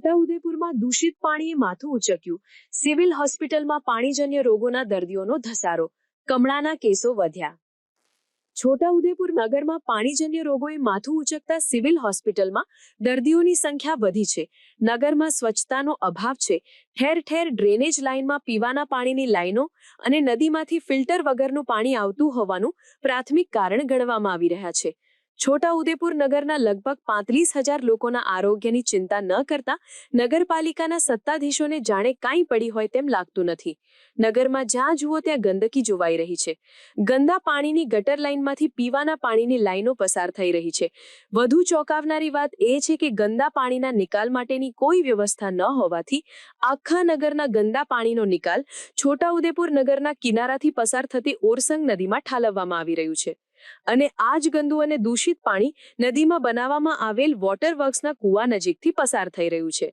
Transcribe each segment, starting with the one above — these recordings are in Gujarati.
છોટાઉદેપુરમાં દૂષિત પાણીએ માથું ઉચક્યું. સિવિલ હોસ્પિટલમાં પાણીજન્ય રોગોના દર્દીઓનો ધસારો. કમળાના કેસો વધ્યા. છોટાઉદેપુર નગરમાં પાણીજન્ય રોગોએ માથું ઉચકતા સિવિલ હોસ્પિટલમાં દર્દીઓની સંખ્યા વધી છે. નગરમાં સ્વચ્છતાનો અભાવ છે. ઠેર ઠેર ડ્રેનેજ લાઇનમાં પીવાના પાણીની લાઈનો અને નદીમાંથી ફિલ્ટર વગરનું પાણી આવતું હોવાનું પ્રાથમિક કારણ ગણવામાં આવી રહ્યા છે. છોટાઉદેપુર નગરના લગભગ પાંત્રીસ હજાર લોકોના આરોગ્યની ચિંતા ન કરતા નગરપાલિકાના સત્તાધીશોને જાણે કાંઈ પડી હોય તેમ લાગતું નથી. નગરમાં જ્યાં જુઓ ત્યાં ગંદકી જોવાઈ રહી છે. ગંદા પાણીની ગટર લાઇનમાંથી પીવાના પાણીની લાઈનો પસાર થઈ રહી છે. વધુ ચોંકાવનારી વાત એ છે કે ગંદા પાણીના નિકાલ માટેની કોઈ વ્યવસ્થા ન હોવાથી આખા નગરના ગંદા પાણીનો નિકાલ છોટાઉદેપુર નગરના કિનારાથી પસાર થતી ઓરસંગ નદીમાં ઠાલવવામાં આવી રહ્યું છે. અને આ જ ગંદુ અને દૂષિત પાણી નદીમાં બનાવવામાં આવેલ વોટર વર્ક્સના કૂવા નજીકથી પસાર થઈ રહ્યું છે.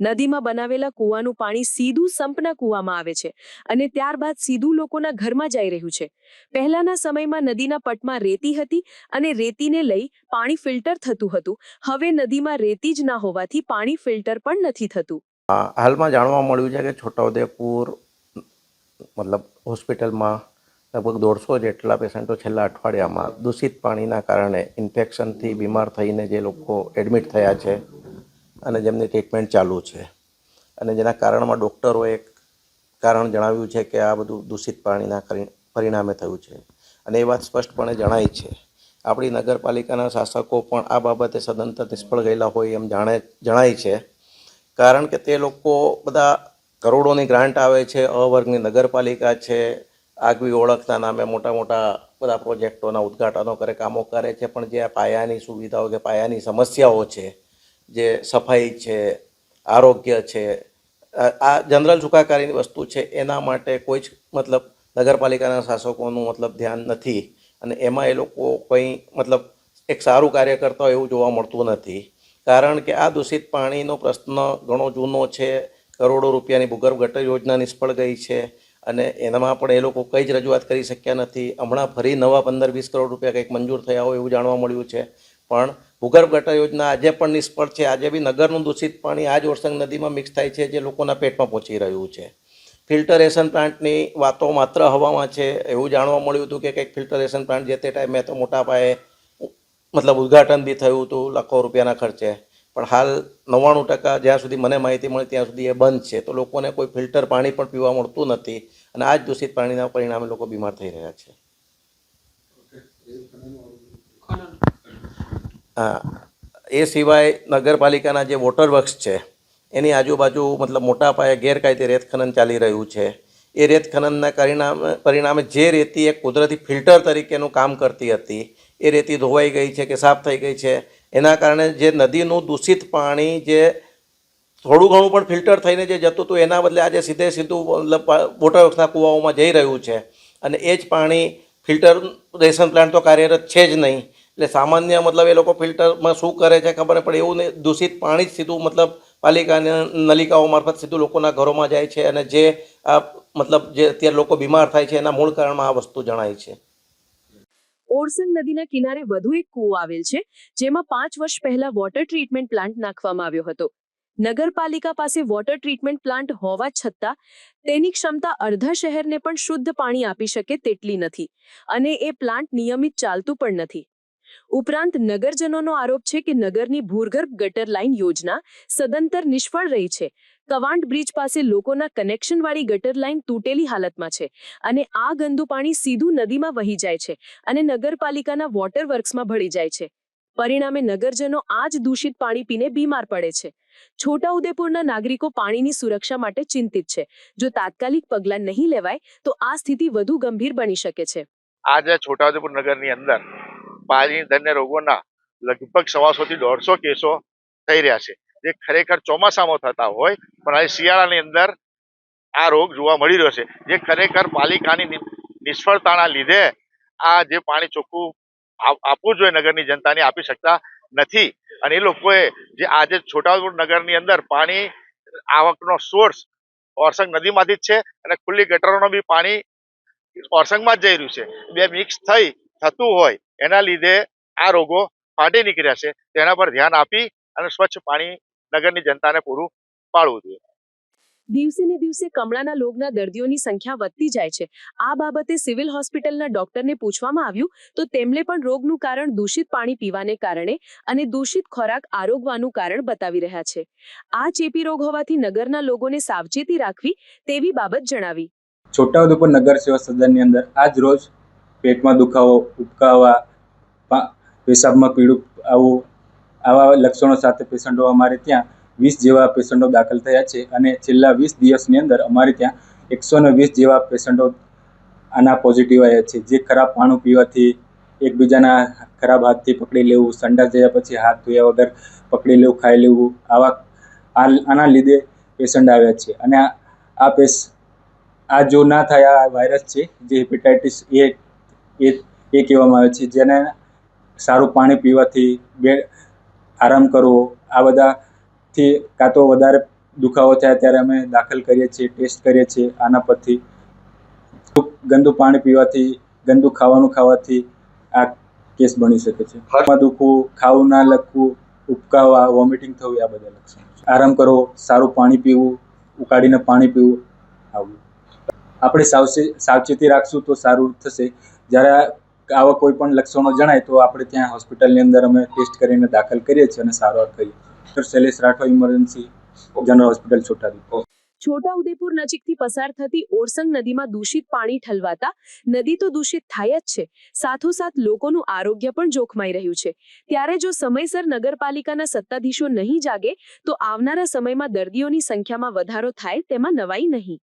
નદીમાં બનાવેલા કૂવાનું પાણી સીધું સંપના કૂવામાં આવે છે અને ત્યારબાદ સીધું લોકોના ઘરમાં જઈ રહ્યું છે. પહેલાના સમયમાં નદીના પટમાં રેતી હતી અને રેતીને લઈ પાણી ફિલ્ટર થતું હતું. હવે નદીમાં રેતી જ ના હોવાથી પાણી ફિલ્ટર પણ નથી થતું. હાલમાં જાણવા મળ્યું છે કે છોટાઉદેપુર, મતલબ હોસ્પિટલમાં લગભગ દોઢસો જેટલા પેશન્ટો છેલ્લા અઠવાડિયામાં દૂષિત પાણીના કારણે ઇન્ફેક્શનથી બીમાર થઈને જે લોકો એડમિટ થયા છે અને જેમની ટ્રીટમેન્ટ ચાલુ છે. અને જેના કારણમાં ડૉક્ટરોએ એક કારણ જણાવ્યું છે કે આ બધું દૂષિત પાણીના પરિણામે થયું છે. અને એ વાત સ્પષ્ટપણે જણાય છે. આપણી નગરપાલિકાના શાસકો પણ આ બાબતે સદંતર નિષ્ફળ ગયેલા હોય એમ જાણે, જણાય છે. કારણ કે તે લોકો બધા કરોડોની ગ્રાન્ટ આવે છે, અ વર્ગની નગરપાલિકા છે આગવી ઓળખના નામે મોટા મોટા બધા પ્રોજેક્ટોના ઉદ્ઘાટનો કરે, કામો કરે છે. પણ જે આ પાયાની સુવિધાઓ કે પાયાની સમસ્યાઓ છે, જે સફાઈ છે, આરોગ્ય છે, આ જનરલ સુખાકારીની વસ્તુ છે, એના માટે કોઈ જ મતલબ નગરપાલિકાના શાસકોનું મતલબ ધ્યાન નથી. અને એમાં એ લોકો કંઈ મતલબ એક સારું કાર્ય કરતા હોય એવું જોવા મળતું નથી. કારણ કે આ દૂષિત પાણીનો પ્રશ્ન ઘણો જૂનો છે. કરોડો રૂપિયાની ભૂગર્ભ ગટર યોજના નિષ્ફળ ગઈ છે. અને એનામાં પણ એ લોકો કંઈ જ રજૂઆત કરી શક્યા નથી. હમણાં ફરી નવા પંદર વીસ કરોડ રૂપિયા કંઈક મંજૂર થયા હોય એવું જાણવા મળ્યું છે. પણ ભૂગર્ભ ગટર યોજના આજે પણ નિષ્ફળ છે. આજે બી નગરનું દૂષિત પાણી આ જ ઓરસંગ નદીમાં મિક્સ થાય છે જે લોકોના પેટમાં પહોંચી રહ્યું છે. ફિલ્ટરેશન પ્લાન્ટની વાતો માત્ર હવામાં છે. એવું જાણવા મળ્યું હતું કે કંઈક ફિલ્ટરેશન પ્લાન્ટ જે તે ટાઈમે તો મોટા પાયે મતલબ ઉદ્ઘાટન બી થયું હતું લાખો રૂપિયાના ખર્ચે. પણ હાલ નવ્વાણું ટકા જ્યાં સુધી મને માહિતી મળી ત્યાં સુધી એ બંધ છે. તો લોકોને કોઈ ફિલ્ટર પાણી પણ પીવા મળતું નથી અને આ જ દૂષિત પાણીના પરિણામે લોકો બીમાર થઈ રહ્યા છે. હા. એ સિવાય નગરપાલિકાના જે વોટર વર્ક્સ છે, એની આજુબાજુ મતલબ મોટા પાયે ગેરકાયદે રેત ખનન ચાલી રહ્યું છે. એ રેત ખનનના પરિણામે પરિણામે જે રેતી એક કુદરતી ફિલ્ટર તરીકેનું કામ કરતી હતી, એ રેતી ધોવાઈ ગઈ છે કે સાફ થઈ ગઈ છે? એના કારણે જે નદીનું દૂષિત પાણી જે થોડું ઘણું પણ ફિલ્ટર થઈને જે જતું હતું, એના બદલે આજે સીધે સીધું મતલબ વોટર કૂવાઓમાં જઈ રહ્યું છે. અને એ જ પાણી ફિલ્ટર રેશન પ્લાન્ટ તો કાર્યરત છે જ નહીં. એટલે સામાન્ય મતલબ એ લોકો ફિલ્ટરમાં શું કરે છે ખબર પણ એવું નહીં દૂષિત પાણી જ સીધું મતલબ પાલિકાની નલિકાઓ મારફત સીધું લોકોના ઘરોમાં જાય છે અને જે આ મતલબ જે અત્યારે લોકો બીમાર થાય છે એના મૂળ કારણમાં આ વસ્તુ જણાય છે. ઓરસંગ નદીના કિનારે વધુ એક કૂવો આવેલ છે, જેમાં પાંચ વર્ષ પહેલા વોટર ટ્રીટમેન્ટ પ્લાન્ટ નાખવામાં આવ્યો હતો. નગરપાલિકા પાસે વોટર ટ્રીટમેન્ટ પ્લાન્ટ હોવા છતાં, તેની ક્ષમતા અડધા શહેરને પણ શુદ્ધ પાણી આપી શકે તેટલી નથી અને એ પ્લાન્ટ નિયમિત ચાલતું પણ નથી. ઉપરાંત, નગરજનોનો આરોપ છે કે નગરની ભૂગર્ભ ગટર લાઇન યોજના સદંતર નિષ્ફળ રહી છે કવાંટ બ્રિજ પાસે લોકોના કનેક્શનવાળી ગટર લાઇન તૂટેલી હાલતમાં છે અને આ ગંદુ પાણી સીધું નદીમાં વહી જાય છે અને નગરપાલિકાના વોટર વર્ક્સમાં ભળી જાય છે. પરિણામે નગરજનો આ જ દૂષિત પાણી પીને બીમાર પડે છે. છોટાઉદેપુરના નાગરિકો પાણીની સુરક્ષા માટે ચિંતિત છે. જો તાત્કાલિક પગલાં નહીં લેવાય, તો આ સ્થિતિ વધુ ગંભીર બની શકે છે. આજે છોટાઉદેપુર નગરની અંદર પાણીજન્ય રોગોના લગભગ સવાસો થી દોઢસો કેસો થઈ રહ્યા છે. જે ખરેખર ચોમાસામાં થતા હોય, પણ હવે શિયાળાની અંદર આ રોગ જોવા મળી રહ્યો છે. જે ખરેખર પાલિકાની નિષ્ફળતાના લીધે આ જે પાણી ચોખ્ખું આપવું જોઈએ નગરની જનતાને આપી શકતા નથી. અને એ લોકોએ જે આજે છોટાઉદેપુર નગરની અંદર પાણી આવકનો સોર્સ ઓરસંગ નદીમાંથી જ છે અને ખુલ્લી ગટરોનો બી પાણી ઓરસંગમાં જ જઈ રહ્યું છે. બે મિક્સ થઈ થતું હોય એના લીધે આ રોગો ફાટી નીકળ્યા છે. તેના પર ધ્યાન આપી અને સ્વચ્છ પાણી નગરની જનતાને પૂરું પાડવું જોઈએ. દિવસે ને દિવસે કમળાના રોગના દર્દીઓની સંખ્યા વધતી જાય છે. આ બાબતે સિવિલ હોસ્પિટલના ડોક્ટરને પૂછવામાં આવ્યું તો તેમણે પણ રોગનું કારણ દૂષિત પાણી પીવાને કારણે અને દૂષિત ખોરાક આરોગવાનું કારણ બતાવી રહ્યા છે. આ ચેપી રોગ હોવાથી નગરના લોકોને સાવચેતી રાખવી તેવી બાબત જણાવી. છોટાઉદેપુર નગર સેવા સદનની અંદર આજ રોજ પેટમાં દુખાવો ઉબકાવા પેશાબમાં પીળું આવું આવા લક્ષણો સાથે પેશન્ટો અમારે ત્યાં વીસ જેવા પેશન્ટો દાખલ થયા છે અને છેલ્લા વીસ દિવસની અંદર અમારે ત્યાં એકસો વીસ જેવા પેશન્ટો આના પોઝિટિવ આવ્યા છે. જે ખરાબ પાણી પીવાથી એકબીજાના ખરાબ હાથથી પકડી લેવું, સંડાસ જયા પછી હાથ ધોયા વગર પકડી લેવું, ખાઈ લેવું, આવા આના લીધે પેશન્ટ આવ્યા છે. અને આ પેશ આ જો ના થાય આ વાયરસ છે, જે હેપેટાઇટિસ એ એ કહેવામાં આવે છે, જેને સારું પાણી પીવાથી બે આરામ કરવો, આ બધાથી કાં તો વધારે દુખાવો થાય ત્યારે અમે દાખલ કરીએ છીએ, ટેસ્ટ કરીએ છીએ આના પરથી. ગંદુ પાણી પીવાથી, ગંદુ ખાવાનું ખાવાથી આ કેસ બની શકે છે. હાથમાં દુખવું, ખાવું ના લખવું, ઉબકાવા, વોમિટિંગ થવું, આ બધા લક્ષણો આરામ કરવો, સારું પાણી પીવું, ઉકાળીને પાણી પીવું, આવું. આપણે સાવચે, સાવચેતી રાખશું તો સારું થશે. જ્યારે આવા કોઈ પણ લક્ષણો જણાય તો આપણે ત્યાં હોસ્પિટલની અંદર અમે ટેસ્ટ કરીને દાખલ કરીએ છીએ અને સારવાર કરીએ doctor Shailesh Rathwa emergency, general hospital, Chhota Udepur. Chhota Udepur નજીકથી પસાર થતી ઓરસંગ નદીમાં દૂષિત પાણી ઠલવાતા નદી તો દૂષિત થાય જ છે. સાથોસાથ લોકોનું આરોગ્ય પણ જોખમાઈ રહ્યું છે. ત્યારે જો સમયસર નગરપાલિકાના સત્તાધીશો નહીં જાગે, તો આવનારા સમયમાં દર્દીઓની સંખ્યામાં વધારો થાય તેમાં નવાઈ નહીં.